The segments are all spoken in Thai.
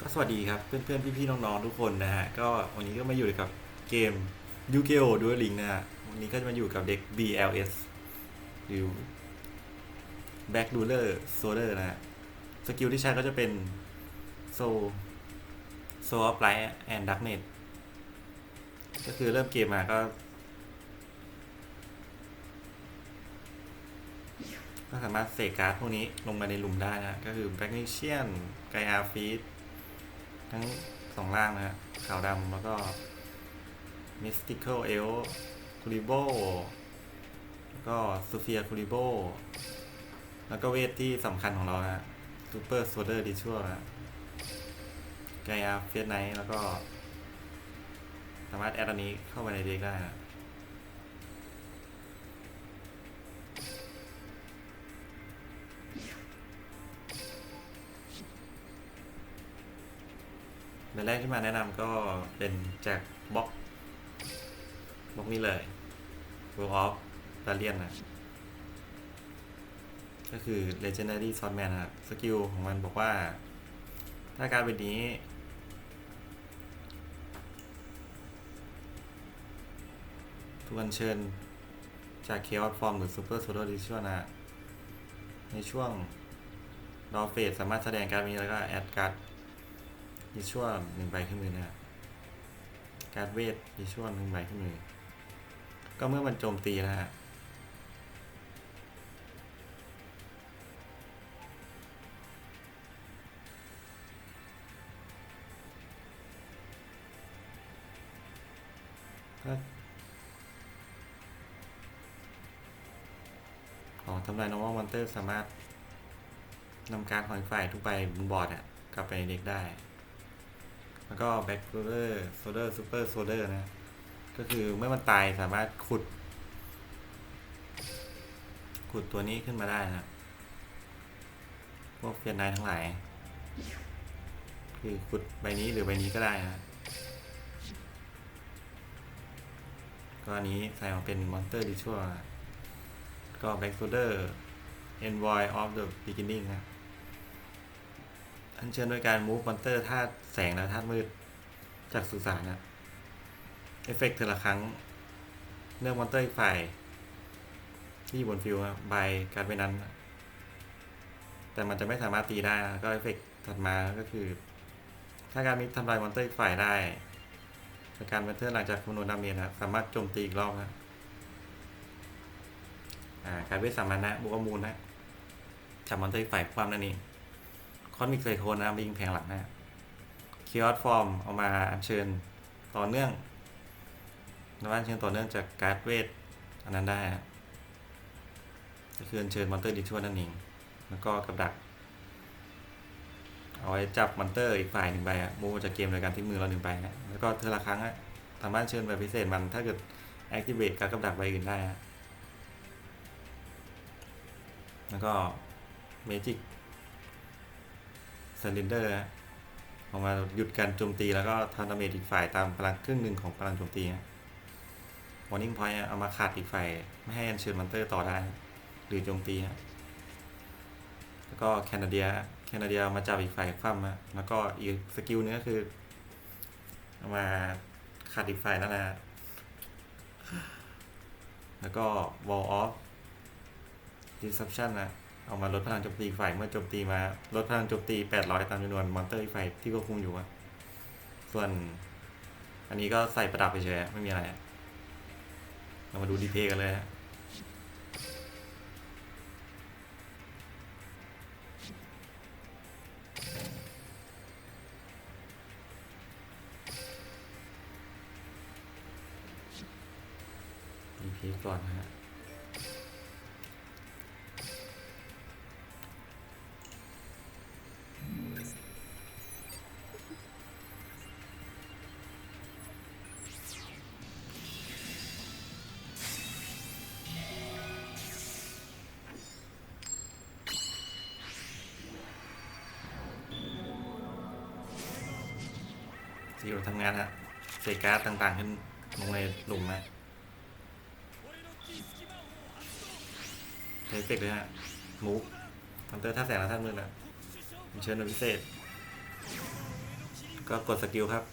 ก็สวัสดีครับเพื่อนๆพี่ๆน้องๆทุกคนนะฮะก็วันนี้ก็มาอยู่กับเกม yu g i o Duel Link นะฮะวันนี้ก็จะมาอยู่กับเด็ก BLS หรือ Back Ruler Soldier นะฮะสกิลที่ใช้ก็จะเป็น So So of Light and Darkness ก็คือเริ่มเกมมาก็ก็สามารถเสกการ์ดพวกนี้ลงมาในหลุมได้นะ ก็คือ b a c k n i c i a n ไกอาฟีด ทั้งสองล่างนะฮะขาวดำแล้วก็ Mystical e l c u r i b o แล้วก็ Sophia c u r i b o แล้วก็เวทที่สำคัญของเรานะ Super Soldier Ritual นะไกอาเฟียสไนแล้วก็ สามารถแอดอันนี้เข้าไปในเด็กได้นะ แรกที่มาแนะนำก็เป็นจากบล็อกบล็อกนี้เลย World of d a l i a n นะ ก็คือ Legendary Swordman นะครับ สกิลของมันบอกว่า ถ้าการเป็นนี้ ทุกอันเชิญจาก Chaos Form หรือ Super Solar Ritual นะ ในช่วงรอเฟสสามารถแสดงการดนี้แล้วก็แอดการ์ด ดิช่วหนึ่งใบขึ้นมือนะการเวทดิช่วหนึ่งใบขึ้นมือ ก็เมื่อมันโจมตีนะฮะถ้าอ๋อทำลาย normal monster สามารถนำการของฝ่ายทุกใบบนบอร์ดอะกลับไปในเด็กได้ แล้วก็ back roller soldier super soldier นะ ก็คือเมื่อมันตายสามารถขุด ขุดตัวนี้ขึ้นมาได้นะพวกเฟียนไนทั้งหลาย คือขุดใบนี้หรือใบนี้ก็ได้นะก็อันนี้ใส่มาเป็น monster ritual นะก็ back soldier envoy of the beginning นะอันเชิญโดยการ move monster ธาตุ แสงและธาตุมืด จากสุสานนะเอฟเฟกต์แต่ละครั้ง เลือกมอนเตอร์อีกฝ่าย ที่อยู่บนฟิลด์ใบการไปนั้น แต่มันจะไม่สามารถตีได้นะก็เอฟเฟกต์ถัดมาก็คือ ถ้าการนี้ทำลายมอนเตอร์อีกฝ่ายได้จากการมอนเตอร์หลังจากคำนวณดาเมจนะสามารถโจมตีอีกรอบนะอ่าการเวทสามัญนะบวกอมูลนะจับมอนเตอร์อีกฝ่ายความนั่นเองคอนมิกไซโคนนะบิงแผงหลังนะ คีออสฟอร์มเอามาอัญเชิญต่อเนื่องนว่าอัญเชิญต่อเนื่องจากการ์ดเวทอันนั้นได้ก็คืออัญเชิญมอนเตอร์ดิชวนั่นเองแล้วก็กับดัก เอาไว้จับมอนเตอร์อีกฝ่ายหนึ่งใบอะมูฟจากเกมโดยการที่มือเราหนึ่งใบฮะแล้วก็เทอละครั้งอะสามารถเชิญแบบพิเศษมันถ้าเกิด activate การกับดักใบอื่นได้ฮะแล้วก็ magic cylinder ฮะอ อกมาหยุดการโจมตีแล้วก็ทำดาเมจอีกฝ่ายตามพลังครึ่งหนึ่งของพลังโจมตีวอร์นิ่งพอยต์เอามาขาดอีกฝ่ายไม่ให้อัญเชิญมอนเตอร์ต่อได้ หรือโจมตีฮะแล้วก็แคนาเดียแคนาเดียมาจับอีกฝ่ายคว่ำฮะแล้วก็อีกสกิลนึงก็คือเอามาขาดอีกฝ่ายนั่นแหละแล้วก็ wall of disruption นะ เอามาลดพลังโจมตีฝ่ายเมื่อโจมตีมาลดพลังโจมตี 800 ตามจำนวนมอนเตอร์อีกฝ่ายที่ควบคุมอยู่อะส่วน อันนี้ก็ใส่ประดับไปเฉยไม่มีอะไร เรามาดูดีเพย์กันเลยฮะดีเพก่อนนะฮะ ที่เราทำงานฮะเศษการ์ดต่างๆขึ้นลงในหลุมนะใช้เฟกเลยฮะมูฟทำเตอร์ท่าแสงและท่ามือนะเชิญโดยพิเศษ ก็กดสกิลครับ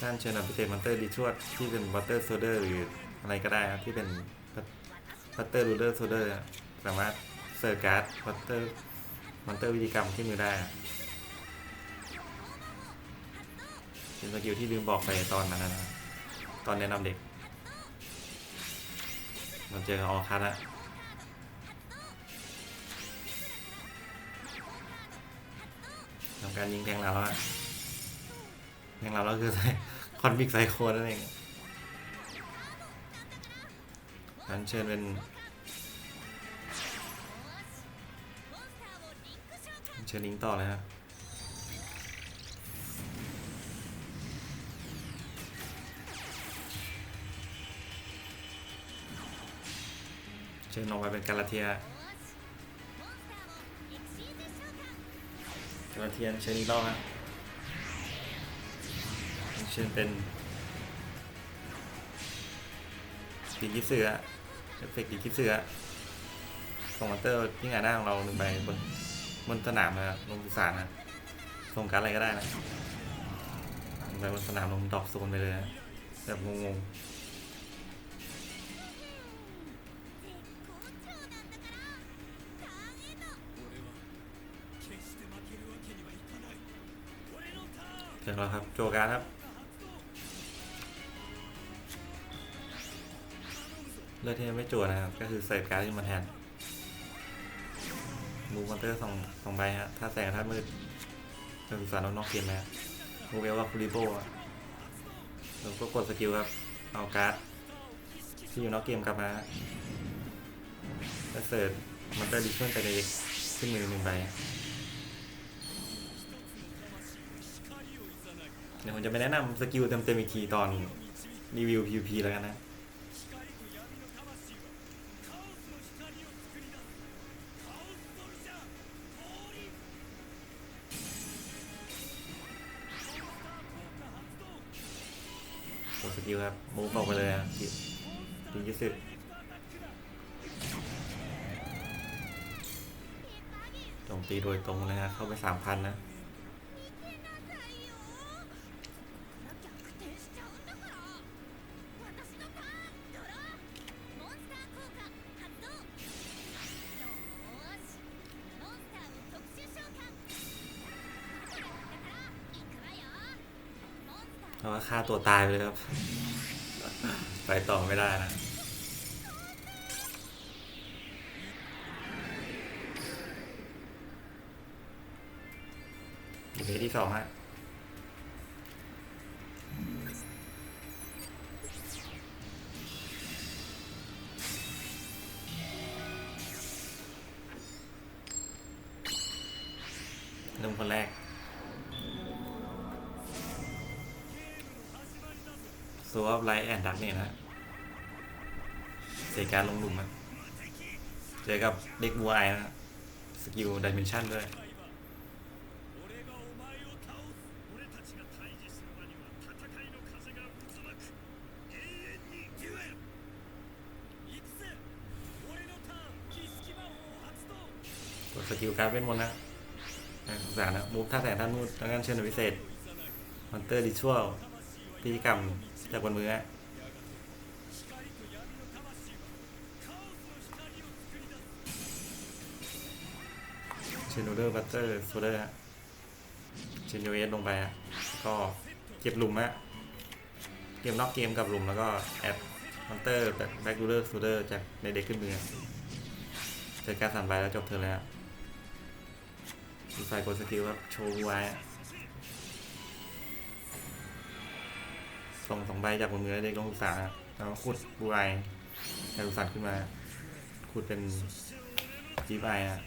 ท่านเชิญนำพิเศษมอนเตอร์ดีชวดที่เป็นวอเตอร์โซเดอร์หรืออะไรก็ได้ครับที่เป็นวอเตอร์รูเดอร์โซเดอร์สามารถเซิร์การ์ดวอเตอร์มอนเตอร์วิธีกรรมที่มือได้ เป็นสกิลที่ลืมบอกไปตอนนั้นนะตอนแนะนำเด็กมันเจอออคัสอะทำการยิงแทงเราแล้วอะแทงเราแล้วคือคอนฟิกไซโคนั่นเองอันเชิญเป็นอัญเชิญลิงต่อเลยครับ เชิญลงไปเป็นกาลาเทียกาลาเทียนเชิญอีกรอบครับเชิญเป็นปีกิเสือเอฟเฟกต์ปีกิเสือส่งมอนเตอร์ที่งานหน้าของเราหนึ่งใบบนบนสนามนะลงสุสานนะส่งการอะไรก็ได้นะลงไปบนสนามลงดอปโซนไปเลยนะแบบงงๆ เสร็จแล้วครับ โจการครับ เลือกที่ไม่จั่วนะครับ ก็คือใส่การ์ดขึ้นมาแทนมูมอนเตอร์สองสองใบฮะถ้าแสงถ้ามืดจะศึกษานอกเกมไหมครับมูเวลกับฟูริโบอะแล้วก็กดสกิลครับ เอาการ์ดที่อยู่นอกเกมกลับมาแล้วเสิร์ชมอนเตอร์ดิชั่นไปเด็กขึ้นมือหนึ่งใบ เดี๋ยวผมจะไปแนะนำสกิลเต็มๆอีกทีตอนรีวิว PVP แล้วกันนะกดสกิลครับมูฟออกไปเลยอะทีทียี่สิบโจมตีโดยตรงเลยฮะเข้าไปสามพันนะ เพราะว่าฆ่าตัวตายไปเลยครับ ไปต่อไม่ได้นะอยู่เพจที่สองฮะ ซอัพไลท์แอนดักเนี่ยนะเสกการลงหลุมอะเจอกับเด็กบัวไอนะสกิลดิเมนชันด้วยกดสกิลการเว้นมนนะน่าสงสารนะมูฟท่าแสงท่านมูดแล้วกันเชิญหน่วยพิเศษมอนเตอร์ดิชัวล พิธีกรรมจากบนมือฮะเชนโนเดอร์บัตเตอร์โซเดอร์ฮะเชนโยเอสลงไปฮะก็เก็บหลุมฮะเกมนอกเกมกับหลุมแล้วก็แอดมอนเตอร์แบบแบ็กดูเลอร์โซเดอร์จากในเด็กขึ้นมือเจอการสามใบแล้วจบเธอแล้วมีไฟกดสกิลครับโชว์ไว้ ส่งสองใบจากบนมือเด็กลงศึกษาแล้วขุดบูไอแจากศึกษาขึ้นมา ขุดเป็นจีบไอนะ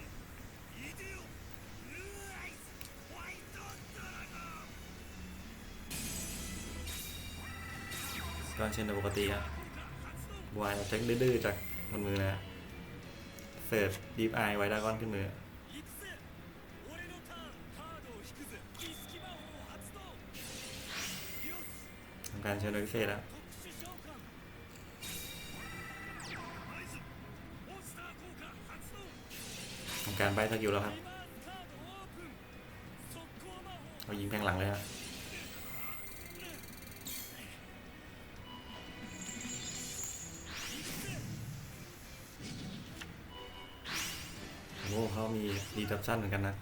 ก็เช่นเดิมปกติครับบูไอเช็คดื้อๆจากบนมือนะเสิร์ฟดีฟไอไว้ดากอนขึ้นมือำการเชิญโดยพิเศษแล้วทำการใบสกิลแล้วครับเรายิงแทงหลังเลยฮะโอ้เขามีดีดับชั่นเหมือนกันนะ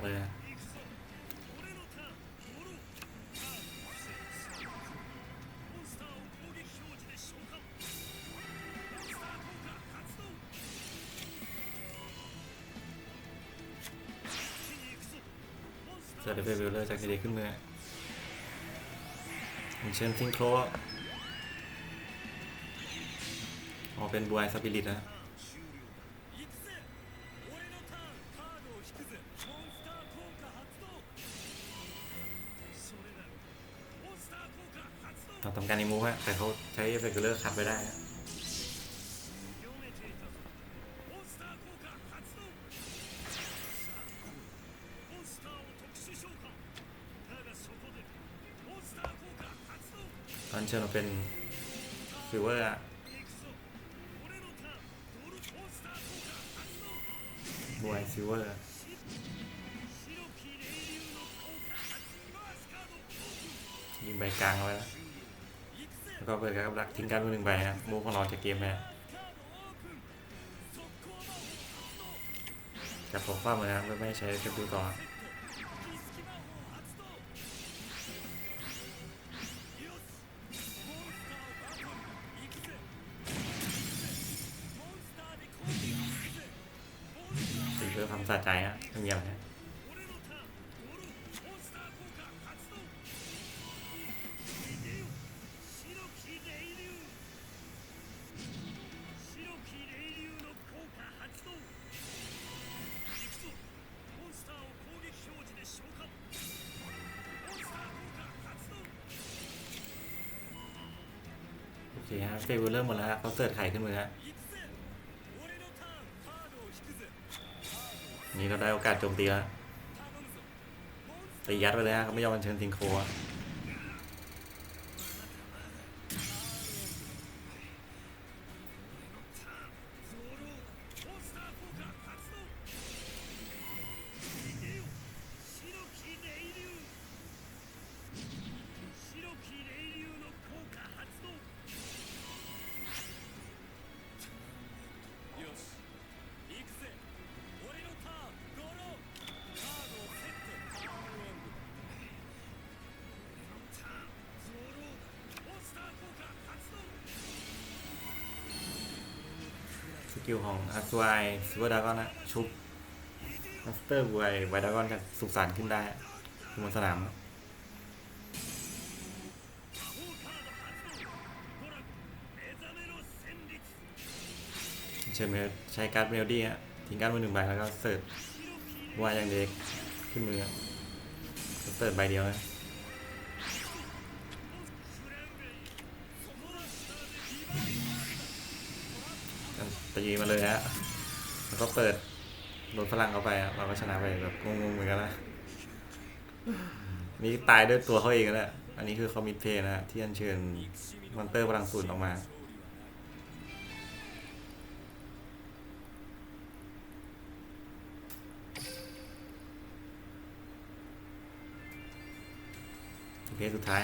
อกเลยนะเซอร์เดเวลเลอร์จากเด็กขึ้นมืออย่างเช่นซิงโครอ๋อเป็นบวยสปิริตนะ แต่เขาใช้เฟกเลอร์ขัดไปได้ตอนเชิญมาเป็นฟิวเวอร์อะบวยซิวเวอร์ยิงใบกลางไว้แล้ว แล้วก็เปิดการกับดักทิ้งการหนึ่งใบนะมูฟของเราจะเกมแม่จับผมคว้ามือนะไม่ใช้สกิลต่อตีเพื่อความสะใจฮะไม่มีอะไร เคฮะเฟเวอร์เริ่มหมดแล้วฮะเขาเสิร์ชไข่ขึ้นมือฮะนี่เราได้โอกาสโจมตีแล้วตียัดไปเลยฮะเขาไม่ยอมเชิญทิงโค สกิลของอัศวายซูเปอร์ดากอนนะชุบมาสเตอร์บวยไวดากอนกันสุขสันต์ขึ้นได้บนสนามเชิญไปใช้การ์ดเมลดี้ฮะทิ้งการ์ดมือหนึ่งใบแล้วก็เสิร์ฟวายอย่างเด็กขึ้นมือเสิร์ฟใบเดียวนะ ตีมาเลยฮะแล้วก็เปิดโดนพลังเข้าไปอะเราก็ชนะไปแบบงงๆเหมือนกันนะนี่ตายด้วยตัวเขาเองแล้วแหละอันนี้คือคอมมิเพย์นะที่อัญเชิญมอนเตอร์พลังศูนย์ออกมาโอเคสุดท้าย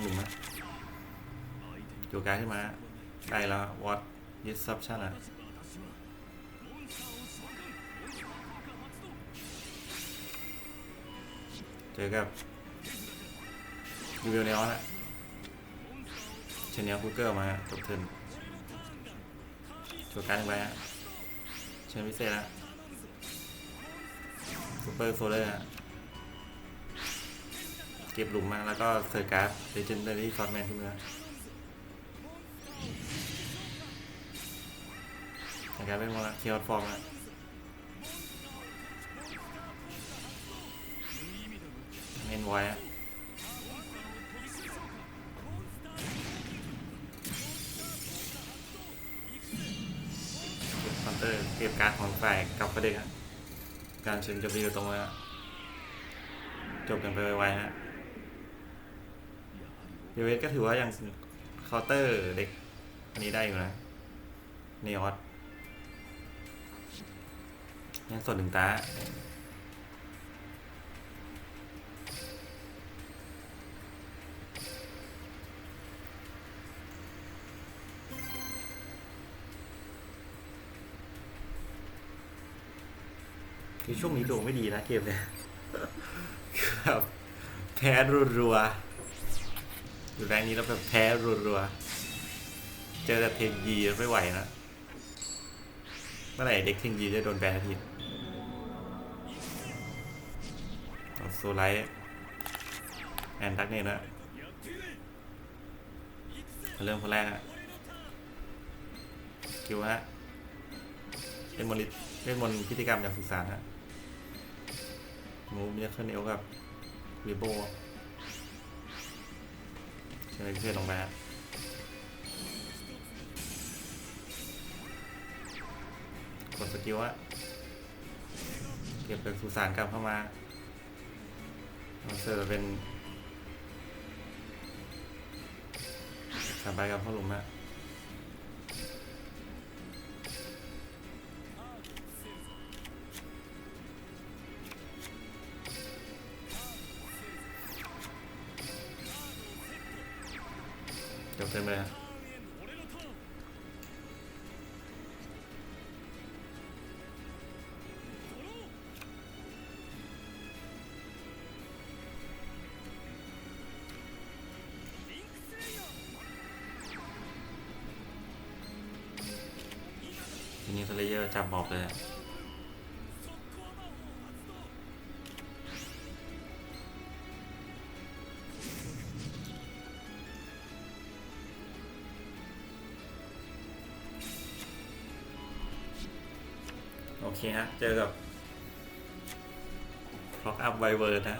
การ์ดลงหลุมอะจูการขึ้นมาได้แล้ววอตดิสซับชั่นอะเจอกับยูเวลเนอนะเชนเนียคูเกอร์มาตบเทินโชว์การ์ดหนึ่งใบฮะเชิญพิเศษละซูเปอร์โซเลอร์ฮะ เก็บหลุมมาแล้วก็เซอร์การ์ดเลเจนดารี่ฟอร์แมนขึ้นมาในการเล่นมาละเคียร์ฟอร์มละบอยอะคอนเตอร์เก็บการดของฝ่ายกับประเด็นการเชิญจบดีอยู่ตรงนี้จบกันไปไวๆฮะ เดวิดก็ถือว่ายังเคาน์เตอร์เด็กอันนี้ได้อยู่นะเนออสยังสดหนึ่งตาคือช่วงนี้ดวงไม่ดีนะเกมเนี่ยครับแพ้รัวๆ อยู่แรงนี้แล้วแบบแพ้รัวๆ เจอแต่เทงยีไม่ไหวนะ เมื่อไหร่เด็กเทงยีจะโดนแบนทีโซไลท์แอนดักเนี่ยนะเริ่มคนแรกฮะคิวฮะเล่นมนต์เล่นมนต์พิธีกรรมอย่างสุสานฮะมูฟเนี่ยขึ้นเอวกับวีโบ ใช่ไหมเพื่อนลงไปฮะกดสกิลอะเก็บเป็นสุสานกลับเข้ามาเอาเสิร์เป็นสามใบกับพ่อหลุมฮะ เลยฮะทีนี้สเลเยอร์จับบอกเลย เคฮะ เจอกับคล็อกอัพไวเวอร์นะ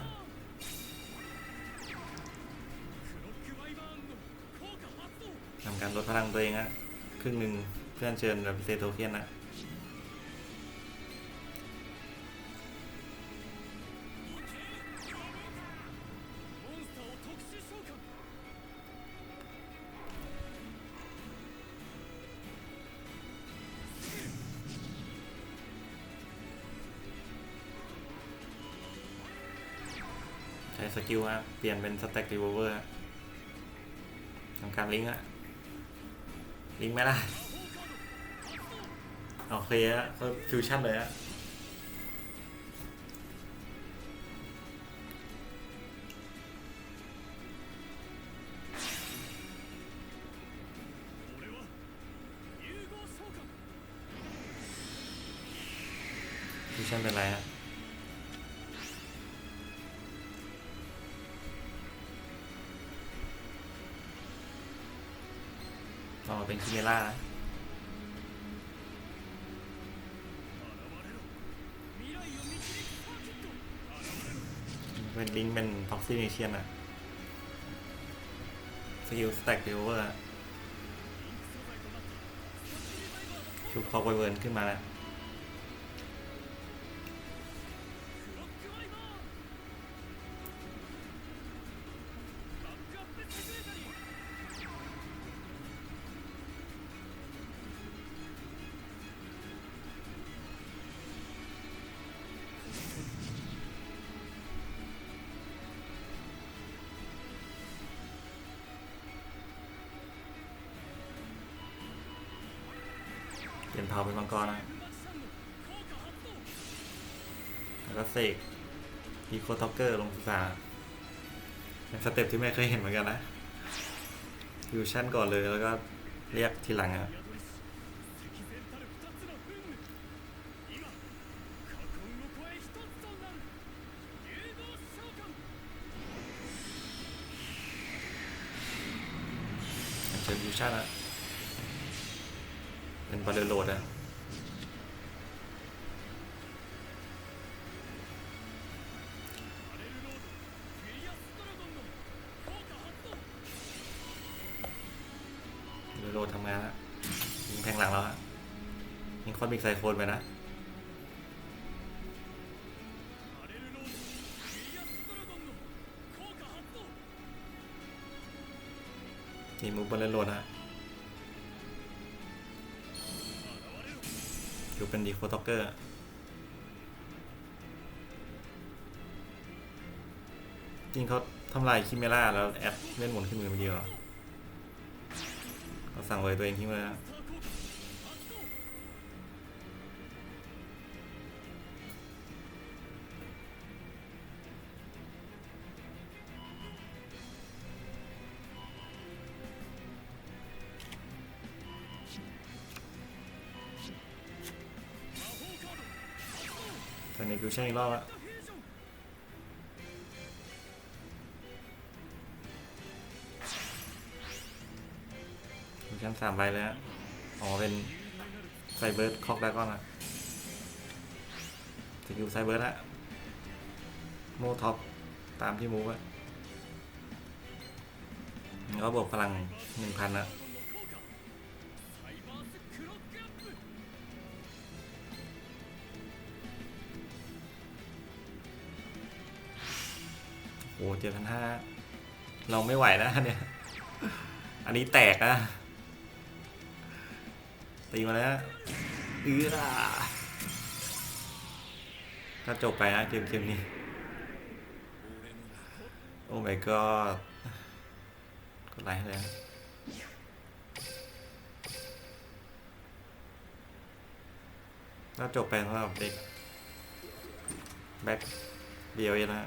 ทำการลดพลังตัวเองฮะ ครึ่งหนึ่งเพื่อนเชิญแบบเซโทเคียนนะ กิลฮะเปลี่ยนเป็นสแต็กรีเวอร์ทำการลิงก์ฮะลิงก์ไหมล่ะโอเคฮะก็ฟิวชั่นเลยฮะฟิวชั่นเป็นไรฮะ เป็นคิเมล่านะเป็นลิงเป็นท็อกซิเนเชียนอะสกิลสแต็กเดเวอร์ชุบคอไปเวิร์นขึ้นมาแล้ว กรนะแล้วก็เสกอีโคท็อกเกอร์ลงสุสาเป็นสเต็ปที่ไม่เคยเห็นเหมือนกันนะฟิวชั่นก่อนเลยแล้วก็เรียกทีหลังอะเชิญฟิวชั่นอะเป็นบอลเลอร์ โรทำงานแล้วยิงแทงหลังแล้วฮะยิงคอนบิกไซโคนไปนะนี่มูบอลเลนโลนะ อยู่เป็นดีโคต็อกเกอร์จริงเขาทำลายคิเมล่าแล้วแอปเล่นหมุนขึ้นมือไม่ดีหรอ เขาสั่งเลยตัวเองทิ้งไปแล้วแต่ในกูใช่อีกรอบละ ชั้นสามใบเลยฮะอ๋อเป็นไซเบิร์ดคอกดากอนอะสกิลไซเบิร์ดอะโมท็อปตามที่มูฟอะก็บวกพลังหนึ่งพันนะโอ้เจ็ดพันห้าเราไม่ไหวนะเนี่ย อันนี้แตกนะ ตีมาแล้วเอื้อถ้าจบไปนะเกมเกมนี้ โอ้ my god กดไลค์ให้เลยนะถ้าจบไปสำหรับเด็กแบ็คเดียวเองนะ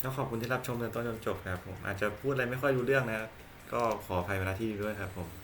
ฮะแล้วขอบคุณที่รับชมจนต้นจนจบครับผมอาจจะพูดอะไรไม่ค่อยรู้เรื่องนะ ก็ขออภัยเวลาที่ดีด้วยครับผม